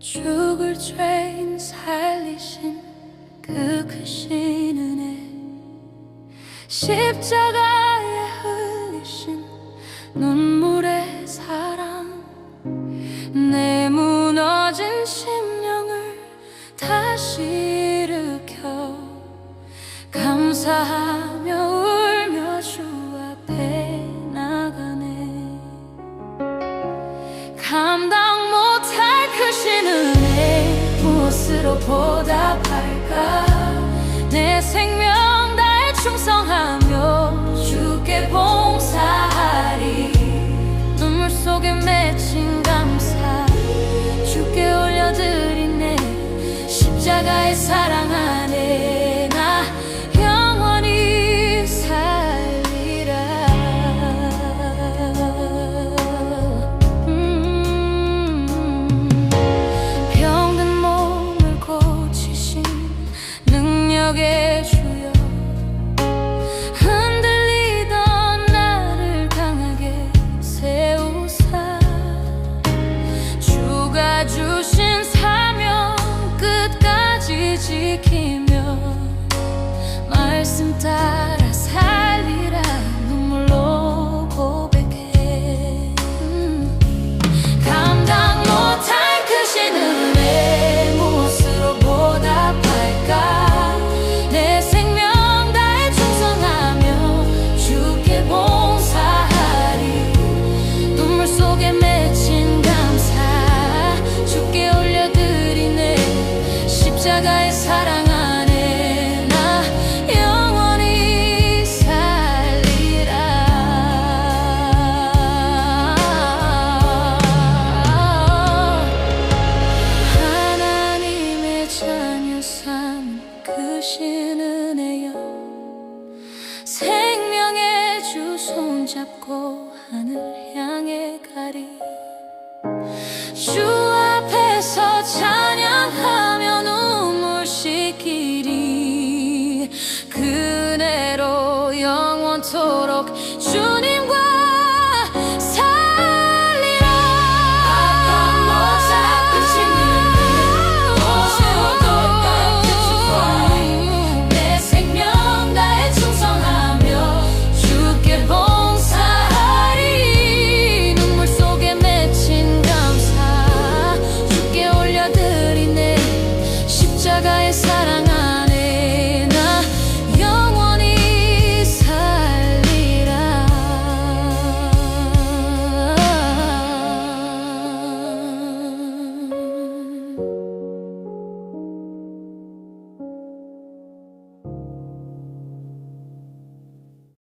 죄인 살리신 그 크신 은혜. 십자가에 흘리신 눈물의 사랑. 내 무너진 심 무엇으로 보답할까? 내 생명 다해 충성하며 주께 봉사하리. 눈물 속에 맺힌 감사 주께 올려드리네. 십자가의 사랑 따라 살리라. 눈물로 고백해. 음. 감당 못할 크신 은혜 무엇으로 보답할까? 내 생명 다해 충성하며 주께 봉사하리. 눈물 속에 맺힌 감사 주께 올려드리네. 십자가의 사랑 손잡고 하늘 향해 가리. 주 앞에서 찬양하며 눈물 씻기리.